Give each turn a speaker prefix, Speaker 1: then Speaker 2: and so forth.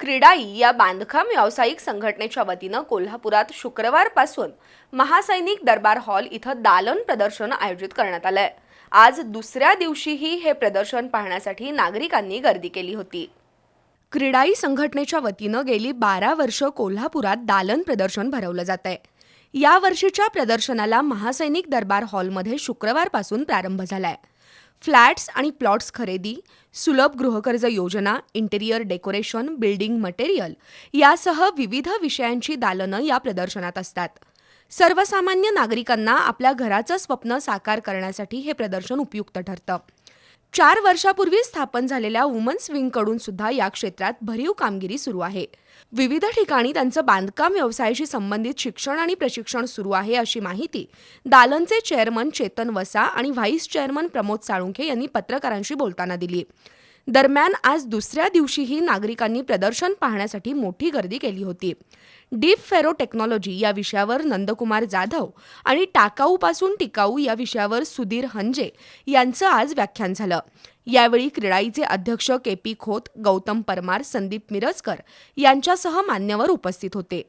Speaker 1: क्रीडाई या बांधकाम व्यावसायिक संघटनेच्या वतीनं कोल्हापुरात शुक्रवारपासून महासैनिक दरबार हॉल इथं दालन प्रदर्शन आयोजित करण्यात आलंय. आज दुसऱ्या दिवशीही हे प्रदर्शन पाहण्यासाठी नागरिकांनी गर्दी केली होती. क्रीडाई संघटनेच्या वतीनं गेली बारा वर्ष कोल्हापुरात दालन प्रदर्शन भरवलं जात आहे या वर्षीच्या प्रदर्शनाला महासैनिक दरबार हॉलमध्ये शुक्रवारपासून प्रारंभ झालाय. फ्लॅट्स आणि प्लॉट्स खरेदी सुलभ गृहकर्ज योजना इंटेरियर डेकोरेशन बिल्डिंग मटेरियल यासह विविध विषयांची दालनं या प्रदर्शनात असतात. सर्वसामान्य नागरिकांना आपल्या घराचं स्वप्न साकार करण्यासाठी हे प्रदर्शन उपयुक्त ठरतं. चार वर्षापूर्वी स्थापन झालेल्या वुमन्स विंगकडून सुद्धा या क्षेत्रात भरीव कामगिरी सुरू आहे. विविध ठिकाणी त्यांचं बांधकाम व्यवसायाशी संबंधित शिक्षण आणि प्रशिक्षण सुरू आहे अशी माहिती दालनचे चेअरमन चेतन वसा आणि व्हाईस चेअरमन प्रमोद साळुंखे यांनी पत्रकारांशी बोलताना दिली. दरम्यान आज दुसऱ्या दिवशीही नागरिकांनी प्रदर्शन पाहण्यासाठी मोठी गर्दी केली होती. डीप फेरो टेक्नॉलॉजी या विषयावर नंदकुमार जाधव आणि टाकाऊपासून टिकाऊ या विषयावर सुधीर हंजे यांचं आज व्याख्यान झालं. यावेळी क्रीडाईचे अध्यक्ष के पी खोत गौतम परमार संदीप मिरजकर यांच्यासह मान्यवर उपस्थित होते.